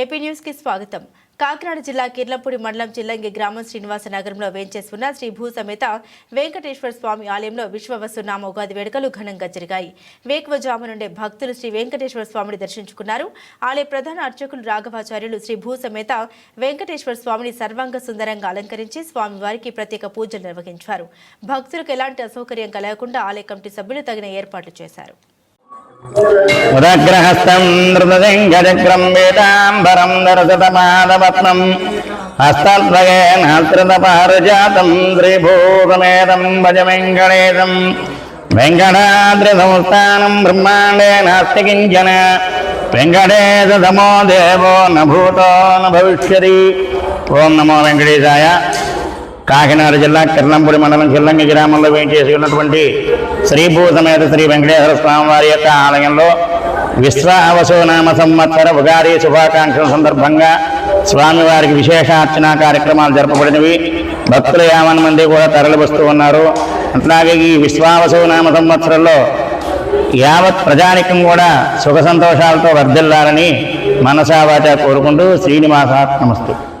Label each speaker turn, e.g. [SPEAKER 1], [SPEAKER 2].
[SPEAKER 1] AP న్యూస్కి స్వాగతం. కాకినాడ జిల్లా కిర్లంపూడి మండలం చిల్లంగి గ్రామం శ్రీనివాస నగరంలో వేంచేసుకున్న శ్రీ భూ సమేత వెంకటేశ్వర స్వామి ఆలయంలో విశ్వవసునామ ఉగాది వేడుకలు ఘనంగా జరిగాయి. వేకువజాము నుండే భక్తులు శ్రీ వెంకటేశ్వర స్వామిని దర్శించుకున్నారు. ఆలయ ప్రధాన అర్చకులు రాఘవాచార్యులు శ్రీ భూ సమేత వెంకటేశ్వర స్వామిని సర్వాంగ సుందరంగా అలంకరించి స్వామివారికి ప్రత్యేక పూజలు నిర్వహించారు. భక్తులకు ఎలాంటి అసౌకర్యం కలగకుండా ఆలయ కమిటీ సభ్యులు తగిన ఏర్పాట్లు చేశారు.
[SPEAKER 2] ఉదగ్రహస్తం నృతశంఖచక్రం వేదాంబరం దరసతమాదపత్నం హస్తద్వయేన శ్రీభూతమేదం శ్రీభూతమేతం భజ వెంకటేశం. వెంకటాద్రి సంస్థానం బ్రహ్మాండే నాస్తి కించన. వెంకటేశ సమో దేవో న భూతో న భవిష్యతి. ఓం నమో వెంకటేశాయ. కాకినాడ జిల్లా కిరణంపూడి మండలం చిల్లంగి గ్రామంలో వేయించేసి ఉన్నటువంటి శ్రీభూ శ్రీ వెంకటేశ్వర స్వామి వారి యొక్క ఆలయంలో విశ్వావసునామ సంవత్సర ఉగాది శుభాకాంక్షల సందర్భంగా స్వామివారికి విశేషార్చనా కార్యక్రమాలు జరపబడినవి. భక్తులు యావన్ మంది కూడా తరలివస్తూ ఉన్నారు. అట్లాగే ఈ విశ్వావసునామ సంవత్సరంలో యావత్ ప్రజానికం కూడా సుఖ సంతోషాలతో వర్ధిల్లాలని మనసావాచ కోరుకుంటూ శ్రీనివాస నమస్తే.